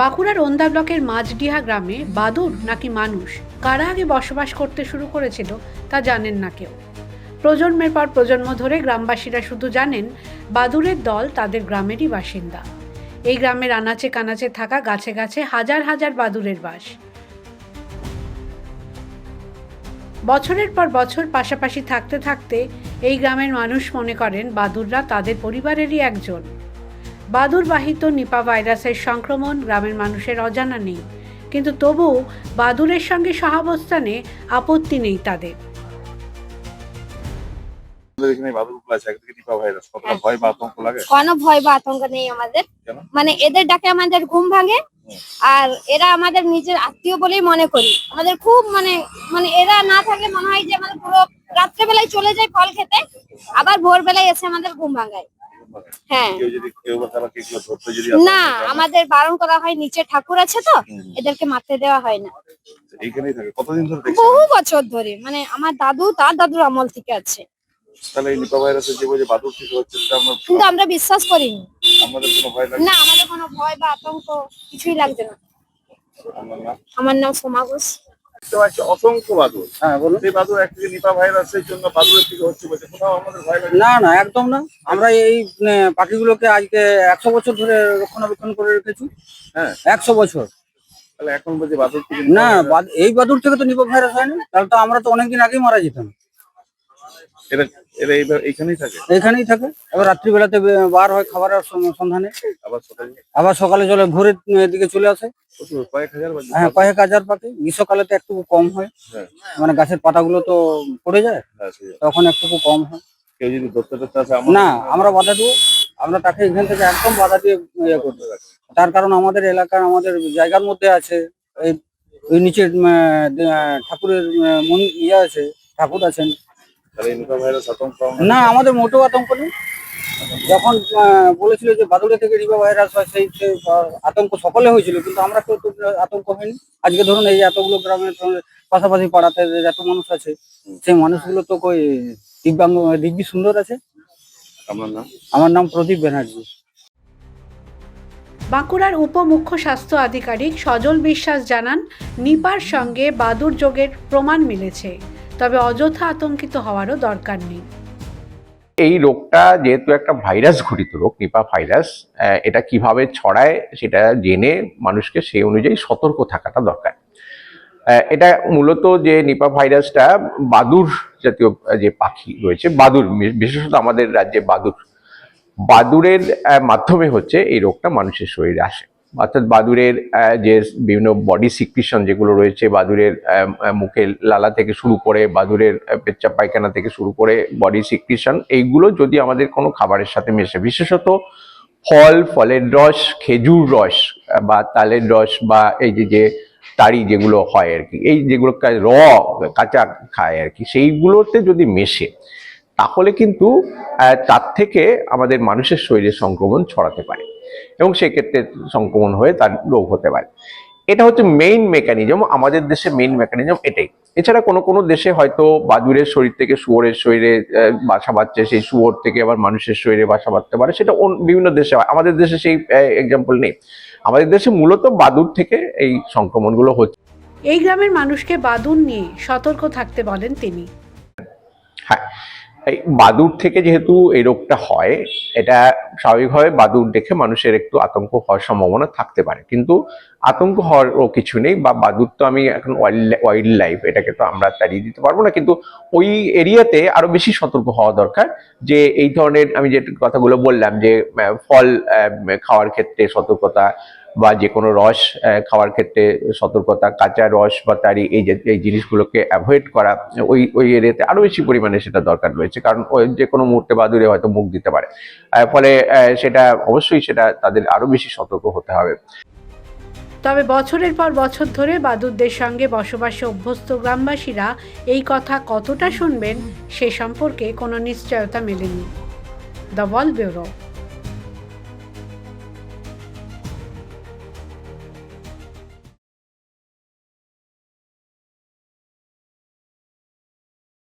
বাঁকুড়ার ওন্দা ব্লকের মাঝডিহা গ্রামে বাদুর নাকি মানুষ? কারা আগে বসবাস করতে শুরু করেছিল তা জানেন না কেউ। প্রজন্মের পর প্রজন্ম ধরে গ্রামবাসীরা শুধু জানেন বাদুরের দল তাদের গ্রামেরই বাসিন্দা। এই গ্রামের আনাচে কানাচে থাকা গাছে গাছে হাজার হাজার বাদুরের বাস। বছরের পর বছর পাশাপাশি থাকতে থাকতে এই গ্রামের মানুষ মনে করেন বাদুররা তাদের পরিবারেরই একজন। বাদুরবাহিত নিপা ভাইরাসের সংক্রমণ গ্রামের মানুষের অজানা নেই। কিন্তু তবুও বাদুরের সঙ্গে সহাবস্থানে আপত্তি নেই তাদের। কোনো ভয় বা আতঙ্ক নেই আমাদের। মানে এদের ডাকে আমাদের ঘুম ভাঙে আর এরা আমাদের নিজের আত্মীয় বলেই মনে করি। আমাদের খুব মানে মানে এরা না থাকলে মনে হয় যে আমাদের পুরো রাত্রেবেলায় চলে যায় ফল খেতে আবার ভোরবেলায় এসে আমাদের ঘুম ভাঙায়। হ্যাঁ। কেউ যদি কেউ বা তারা কেউ ধরতে যদি না আমাদের বারণ করা হয় নিচে ঠাকুর আছে তো হুম। এদেরকে মারতে দেওয়া হয় না। এইখানেই থাকে। কতদিন ধরে দেখছেন? বহু বছর ধরে মানে আমার দাদু তার দাদুর আমল থেকে আছে। তাহলে এই নিপা ভাইরাসের যে যে বাদুর থেকে হচ্ছে সেটা আমরা কিন্তু আমরা বিশ্বাস করিনি। আমাদের কোনো ভয় লাগে না আমাদের কোনো ভয় বা আতঙ্ক কিছুই লাগছে না। আমার না আমার নাম সোমা ঘোষ। দেখতে পাচ্ছি অসংখ্য বাদুর হ্যাঁ বলুন। সেই বাদুর একটি নিপা ভাইরাসের জন্য বাদুরের থেকে হচ্ছে বলছে কোথাও আমাদের ভয় লাগে না? না একদম না। আমরা এই পাখিগুলোকে আজকে একশো বছর ধরে রক্ষণাবেক্ষণ করে রেখেছি। হ্যাঁ। একশো বছর। তাহলে এখন বলছে বাদুর থেকে না এই বাদুর থেকে তো নিপা ভাইরাস হয় না তাহলে তো আমরা তো অনেকদিন আগেই মারা যেতাম। এরা এরা এইবার এইখানেই থাকে? এখানেই থাকে। এবার রাত্রিবেলাতে বার হয় খাবারের সন্ধানে। আবার সকালে? আবার সকালে চলে ভোরের দিকে চলে আসে। কয়েক হাজার হ্যাঁ কয়েক হাজার পাখি। গ্রীষ্মকালে তো একটু কম হয়। হ্যাঁ। মানে গাছের পাতাগুলো তো পড়ে যায়। হ্যাঁ। তখন একটু কম হয়। কেউ যদি ধরতে ধরতে আসে না আমরা বাধা দেবো। আমরা তাকে এখান থেকে একদম বাধা দিয়ে ইয়ে করব। তার কারণ আমাদের এলাকার আমাদের জায়গার মধ্যে আছে। এই নিচে ঠাকুরের মন- ইয়ে আছে ঠাকুর আছেন। না আমাদের মোটেও আতঙ্ক নেই। যখন আহ, বলেছিল যে বাদুড়ে থেকে রিবা ভাইরাস হয় সেই আতঙ্ক সকলে হয়েছিল কিন্তু আমরা কেউ আতঙ্ক হয়নি। আজকে ধরুন এই এতগুলো গ্রামের সঙ্গে পাশাপাশি পাড়াতে যে এত মানুষ আছে সেই মানুষগুলো তো কই দিব্যাঙ্গ দিব্যি সুন্দর আছে। আমার নাম? আমার নাম প্রদীপ ব্যানার্জি। বাঁকুড়ার উপমুখ্য স্বাস্থ্য আধিকারিক সজল বিশ্বাস জানান নিপার সঙ্গে বাদুর যোগের প্রমাণ মিলেছে। তবে অযথা আতঙ্কিত হওয়ারও দরকার নেই। এই রোগটা যেহেতু একটা ভাইরাস ঘটিত রোগ, নিপা ভাইরাস এটা কীভাবে ছড়ায় সেটা জেনে মানুষকে সেই অনুযায়ী সতর্ক থাকাটা দরকার। এটা মূলত যে নিপা ভাইরাসটা বাদুর জাতীয় যে পাখি রয়েছে, বাদুর বিশেষত আমাদের রাজ্যে বাদুর। বাদুরের মাধ্যমে হচ্ছে এই রোগটা মানুষের শরীরে আসে। অর্থাৎ বাদুরের যে বিভিন্ন বডি সিক্রিশন যেগুলো রয়েছে বাদুরের মুখে লালা থেকে শুরু করে বাদুরের পেচ্ছাপ পায়খানা থেকে শুরু করে বডি সিক্রিশন এইগুলো যদি আমাদের কোনো খাবারের সাথে মেশে, বিশেষত ফল, ফলের রস, খেজুর রস বা তালের রস, বা এই যে যে তাড়ি যেগুলো হয় আর কি, এই যেগুলো র, কাঁচা খায় আর কি, সেইগুলোতে যদি মেশে, তাহলে কিন্তু তার থেকে আমাদের মানুষের শরীরে সংক্রমণ ছড়াতে পারে। এবং সেক্ষেত্রে সংক্রমণ হয়ে তার রোগ হতে পারে। এটা হচ্ছে মেইন মেকানিজম আমাদের দেশে মেইন মেকানিজম এটাই। এছাড়া কোনো কোনো দেশে হয়তো বাদুরের শরীর থেকে শুয়োরের শরীরে বাসা বাঁধছে সেই শুয়োর থেকে আবার মানুষের শরীরে বাসা বাঁধতে পারে সেটা বিভিন্ন দেশে হয়। আমাদের দেশে সেই এক্সাম্পল নেই। আমাদের দেশে মূলত বাদুর থেকে এই সংক্রমণগুলো হচ্ছে। এই গ্রামের মানুষকে বাদুর নিয়ে সতর্ক থাকতে বলেন তিনি। হ্যাঁ এই বাদুর থেকে যেহেতু এই রোগটা হয়, এটা স্বাভাবিকভাবে বাদুর দেখে মানুষের একটু আতঙ্ক হওয়ার সম্ভাবনা থাকতে পারে। কিন্তু আতঙ্ক হওয়ারও কিছু নেই, বা বাদুর তো আমি এখন ওয়াইল্ড লাইফ এটাকে তো আমরা তাড়িয়ে দিতে পারব না। কিন্তু ওই এরিয়াতে আরও বেশি সতর্ক হওয়া দরকার যে এই ধরনের, আমি যে কথাগুলো বললাম যে ফল খাওয়ার ক্ষেত্রে সতর্কতা বা যে কোনো রস খাওয়ার ক্ষেত্রে সতর্কতা, কাঁচা রস বা তারি এই এই জিনিসগুলোকে অ্যাভয়েড করা, ওই ওই এরিয়াতে আরও বেশি পরিমাণে সেটা দরকার রয়েছে। কারণ ওই যে কোনো মুহূর্তে বাদুরে হয়তো মুখ দিতে পারে। ফলে সেটা অবশ্যই সেটা তাদের আরও বেশি সতর্ক হতে হবে। তবে বছরের পর বছর ধরে বাদুরদের সঙ্গে বসবাসে অভ্যস্ত গ্রামবাসীরা এই কথা কতটা শুনবেন সে সম্পর্কে কোনো নিশ্চয়তা মেলেনি। The Wall bureau.